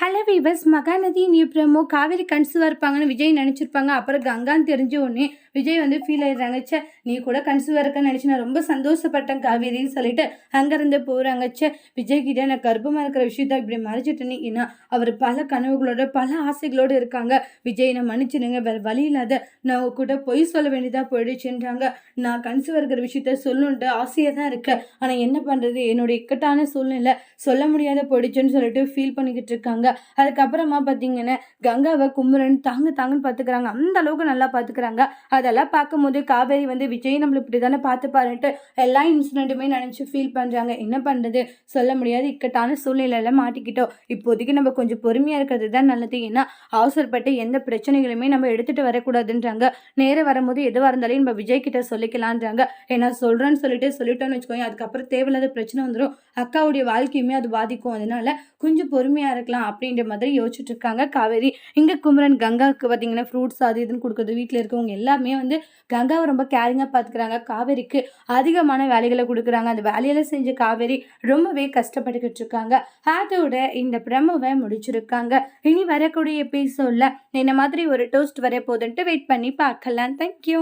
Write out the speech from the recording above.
Hello viewers Mahanadi நீ promo Kaveri கன்சீவாக இருப்பாங்கன்னு விஜய் நினச்சிருப்பாங்க அப்புறம் கங்கான்னு தெரிஞ்ச உடனே விஜய் வந்து ஃபீல் ஆயிடுறாங்க சே நீ கூட கன்சீவாக இருக்கன்னு நினச்சி நான் ரொம்ப சந்தோஷப்பட்டேன் காவேரின்னு சொல்லிட்டு அங்கேருந்து போகிறாங்க ச்சே விஜய் நான் கர்ப்பமாக இருக்கிற விஷயத்த இப்படி மறைச்சிட்டேனே ஏன்னா அவர் பல கனவுகளோட பல ஆசைகளோடு இருக்காங்க விஜய் நான் மன்னிச்சிடுங்க வேறு வழி இல்லாத நான் உங்கள் கூட பொய் சொல்ல வேண்டியதாக போயிடுச்சுன்றாங்க நான் கன்சீவாக இருக்கிற விஷயத்த சொல்லணுன்ட்டு ஆசையாக தான் இருக்கேன் ஆனால் என்ன பண்ணுறது என்னோட இக்கட்டான சூழ்நிலை சொல்ல முடியாத போயிடுச்சுன்னு சொல்லிட்டு ஃபீல் பண்ணிக்கிட்டு இருக்காங்க அதுக்கப்புறமா பார்த்தீங்கன்னா கங்காவை குமரன் தாங்க தாங்கன்னு பார்த்துக்கிறாங்க அந்த அளவுக்கு நல்லா பார்த்துக்கிறாங்க அதெல்லாம் பார்க்கும்போது காவேரி வந்து விஜய் நம்மளை இப்படி தானே பார்த்துப்பாருன்ட்டு எல்லா இன்சிடென்ட்டுமே நினச்சி ஃபீல் பண்ணுறாங்க என்ன பண்ணுறது சொல்ல முடியாது இக்கட்டான சூழ்நிலையில மாட்டிக்கிட்டோம். இப்போதைக்கு நம்ம கொஞ்சம் பொறுமையாக இருக்கிறது தான் நல்லது. ஏன்னா அவசரப்பட்டு எந்த பிரச்சனைகளுமே நம்ம எடுத்துகிட்டு வரக்கூடாதுன்றாங்க. நேரம் வரும்போது எதுவாக இருந்தாலும் நம்ம விஜய் கிட்ட சொல்லிக்கலான்றாங்க. ஏன்னா சொல்கிறேன்னு சொல்லிட்டு சொல்லிட்டோன்னு வச்சுக்கோங்க அதுக்கப்புறம் தேவையில்லாத பிரச்சனை வந்துடும் அக்காவுடைய வாழ்க்கையுமே அது பாதிக்கும். அதனால கொஞ்சம் பொறுமையாக இருக்கலாம். அப்படின்ற மாதிரி யோசிச்சுட்டு இருக்காங்க காவேரி இங்கே குமரன் கங்காவுக்கு பார்த்தீங்கன்னா ஃப்ரூட்ஸ் அது இதுன்னு கொடுக்குறது வீட்டில் இருக்கவங்க எல்லாமே வந்து கங்காவை ரொம்ப கேரிங்காக பார்த்துக்கிறாங்க. காவேரிக்கு அதிகமான வேலைகளை கொடுக்குறாங்க. அந்த வேலையெல்லாம் செஞ்ச காவேரி ரொம்பவே கஷ்டப்பட்டுக்கிட்டு இருக்காங்க அதோட இந்த பிரமவை முடிச்சிருக்காங்க. இனி வரக்கூடிய எபிசோடில் என்ன மாதிரி ஒரு டோஸ்ட் வர போதுன்ட்டு வெயிட் பண்ணி பார்க்கலாம். தேங்க்யூ